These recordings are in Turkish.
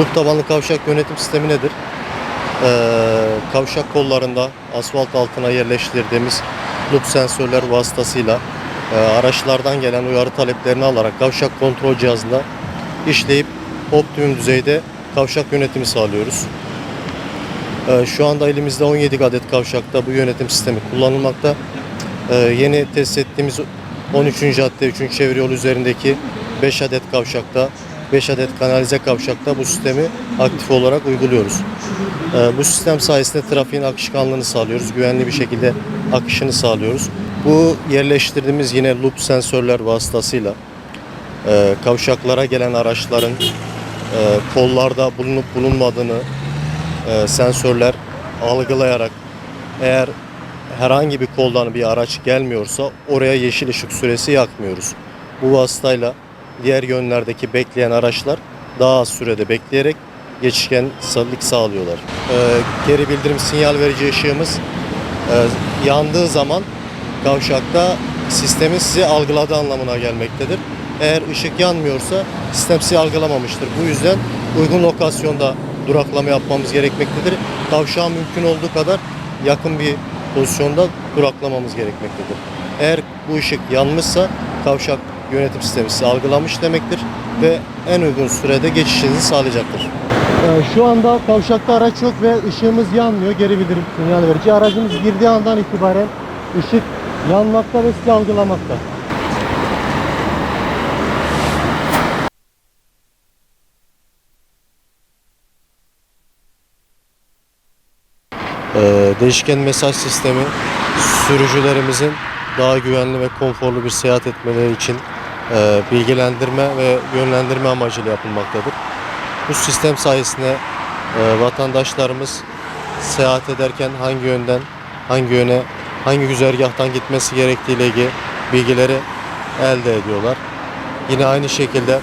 Loop tabanlı kavşak yönetim sistemi nedir? Ee, kavşak kollarında asfalt altına yerleştirdiğimiz loop sensörler vasıtasıyla e, araçlardan gelen uyarı taleplerini alarak kavşak kontrol cihazında işleyip optimum düzeyde kavşak yönetimi sağlıyoruz. Ee, şu anda elimizde 17 adet kavşakta bu yönetim sistemi kullanılmakta. Ee, yeni test ettiğimiz 13. cadde 3. çevre yolu üzerindeki 5 adet kavşakta 5 adet kanalize kavşakta bu sistemi aktif olarak uyguluyoruz. Ee, bu sistem sayesinde trafiğin akışkanlığını sağlıyoruz. Güvenli bir şekilde akışını sağlıyoruz. Bu yerleştirdiğimiz yine loop sensörler vasıtasıyla e, kavşaklara gelen araçların e, kollarda bulunup bulunmadığını e, sensörler algılayarak eğer herhangi bir koldan bir araç gelmiyorsa oraya yeşil ışık süresi yakmıyoruz. Bu vasıtayla diğer yönlerdeki bekleyen araçlar daha az sürede bekleyerek geçişkenlik sağlıyorlar. E, geri bildirim sinyal verici ışığımız e, yandığı zaman kavşakta sistemin sizi algıladığı anlamına gelmektedir. Eğer ışık yanmıyorsa sistem sizi algılamamıştır. Bu yüzden uygun lokasyonda duraklama yapmamız gerekmektedir. Kavşağa mümkün olduğu kadar yakın bir pozisyonda duraklamamız gerekmektedir. Eğer bu ışık yanmışsa kavşak yönetim sistemi sizi algılamış demektir ve en uygun sürede geçişinizi sağlayacaktır. Ee, Şu anda kavşakta araç yok ve ışığımız yanmıyor. Geri bildirim sinyal verici. Aracımız girdiği andan itibaren ışık yanmakta ve sizi algılamakta. Ee, değişken mesaj sistemi sürücülerimizin daha güvenli ve konforlu bir seyahat etmeleri için e, bilgilendirme ve yönlendirme amacıyla yapılmaktadır. Bu sistem sayesinde e, vatandaşlarımız seyahat ederken hangi yönden, hangi yöne, hangi güzergahtan gitmesi gerektiği ile ilgili bilgileri elde ediyorlar. Yine aynı şekilde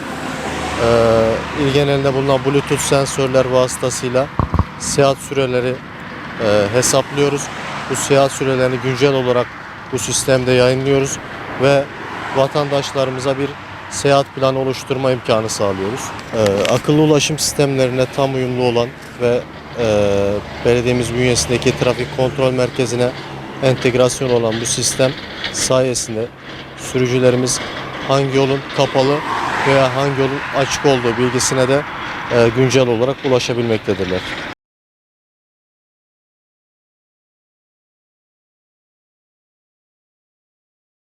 e, bulunan Bluetooth sensörler vasıtasıyla seyahat süreleri e, hesaplıyoruz. Bu seyahat sürelerini güncel olarak bu sistemde yayınlıyoruz ve vatandaşlarımıza bir seyahat planı oluşturma imkanı sağlıyoruz. E, akıllı ulaşım sistemlerine tam uyumlu olan ve e, belediyemiz bünyesindeki trafik kontrol merkezine entegrasyon olan bu sistem sayesinde sürücülerimiz hangi yolun kapalı veya hangi yolun açık olduğu bilgisine de e, güncel olarak ulaşabilmektedirler.